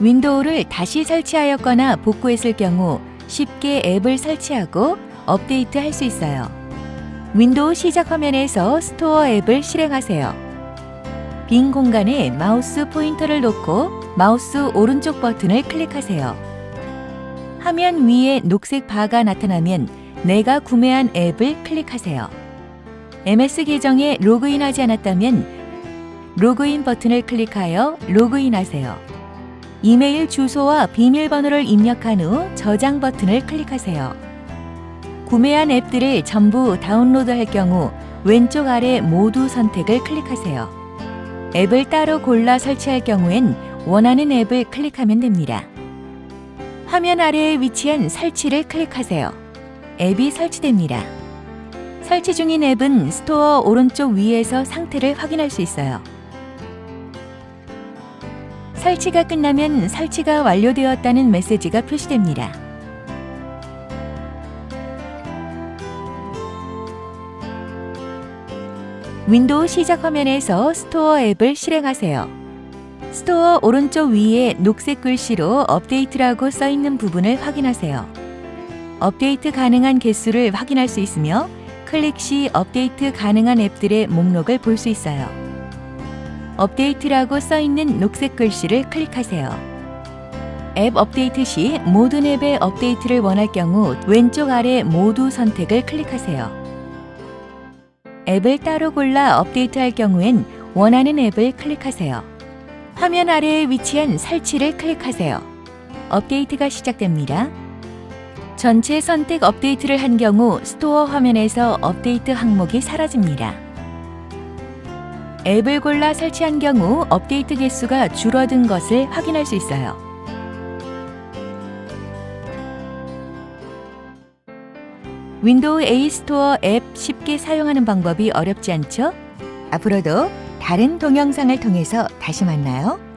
윈도우를 다시 설치하였거나 복구했을 경우 쉽게 앱을 설치하고 업데이트 할 수 있어요. 윈도우 시작 화면에서 스토어 앱을 실행하세요. 빈 공간에 마우스 포인터를 놓고 마우스 오른쪽 버튼을 클릭하세요. 화면 위에 녹색 바가 나타나면 내가 구매한 앱을 클릭하세요. MS 계정에 로그인하지 않았다면 로그인 버튼을 클릭하여 로그인하세요. 이메일 주소와 비밀번호를 입력한 후 저장 버튼을 클릭하세요. 구매한 앱들을 전부 다운로드할 경우 왼쪽 아래 모두 선택을 클릭하세요. 앱을 따로 골라 설치할 경우엔 원하는 앱을 클릭하면 됩니다. 화면 아래에 위치한 설치를 클릭하세요. 앱이 설치됩니다. 설치 중인 앱은 스토어 오른쪽 위에서 상태를 확인할 수 있어요. 설치가 끝나면 설치가 완료되었다는 메시지가 표시됩니다. 윈도우 시작 화면에서 스토어 앱을 실행하세요. 스토어 오른쪽 위에 녹색 글씨로 업데이트라고 써 있는 부분을 확인하세요. 업데이트 가능한 개수를 확인할 수 있으며 클릭 시 업데이트 가능한 앱들의 목록을 볼 수 있어요. 업데이트라고 써 있는 녹색 글씨를 클릭하세요. 앱 업데이트 시 모든 앱의 업데이트를 원할 경우 왼쪽 아래 모두 선택을 클릭하세요. 앱을 따로 골라 업데이트할 경우엔 원하는 앱을 클릭하세요. 화면 아래에 위치한 설치를 클릭하세요. 업데이트가 시작됩니다. 전체 선택 업데이트를 한 경우 스토어 화면에서 업데이트 항목이 사라집니다. 앱을 골라 설치한 경우 업데이트 개수가 줄어든 것을 확인할 수 있어요. 윈도우 A 스토어 앱 쉽게 사용하는 방법이 어렵지 않죠? 앞으로도 다른 동영상을 통해서 다시 만나요.